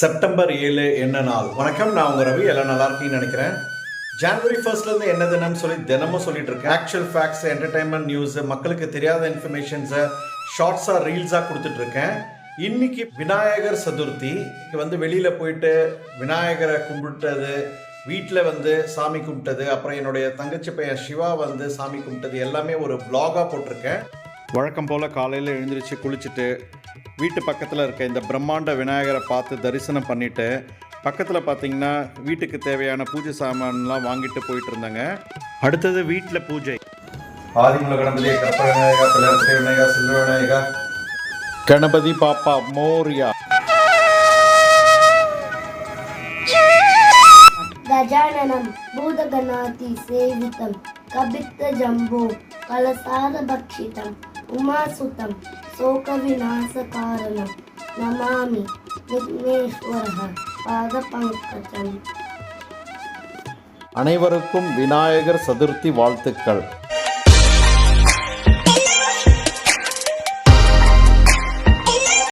September ஏழு என்ன நாள்? வணக்கம் நான் உங்க ரவி. எல்லாம் நல்லா இருக்கீங்கன்னு நினைக்கிறேன். ஜனவரி ஃபர்ஸ்ட்லேருந்து என்ன தினம்னு சொல்லி தினமும் சொல்லிட்டு இருக்கேன். ஆக்சுவல் ஃபேக்ட்ஸ் என்டர்டைன்மெண்ட் நியூஸ் மக்களுக்கு தெரியாத இன்ஃபர்மேஷன்ஸை ஷார்ட்ஸாக ரீல்ஸாக கொடுத்துட்டு இருக்கேன். இன்னைக்கு விநாயகர் சதுர்த்தி. வந்து வெளியில் போயிட்டு விநாயகரை கும்பிட்டது வீட்டில் வந்து சாமி கும்பிட்டது அப்புறம் என்னுடைய தங்கச்சி பையன் சிவா வந்து சாமி கும்பிட்டது எல்லாமே ஒரு பிளாகாக போட்டிருக்கேன். வழக்கம் போல் காலையில் எழுந்திரிச்சு குளிச்சுட்டு வீட்டு பக்கத்தில் இருக்க இந்த பிரம்மாண்ட விநாயகரை பார்த்து தரிசனம் பண்ணிவிட்டு பக்கத்தில் பார்த்தீங்கன்னா வீட்டுக்கு தேவையான பூஜை சாமான்லாம் வாங்கிட்டு போயிட்டு இருந்தாங்க. அடுத்தது வீட்டில் பூஜை. கணபதி பாப்பா மோரியா. கஜானனம் பூதகணாதி சேவிதம் கபித்த ஜம்போ கலசாத பக்ஷிதம் உமாசுதம் சோக விநாசகாரணம் நமாமி விக்னேஸ்வரக பாத பங்கஜம் அனைவருக்கும் விநாயகர் சதுர்த்தி வாழ்த்துக்கள்.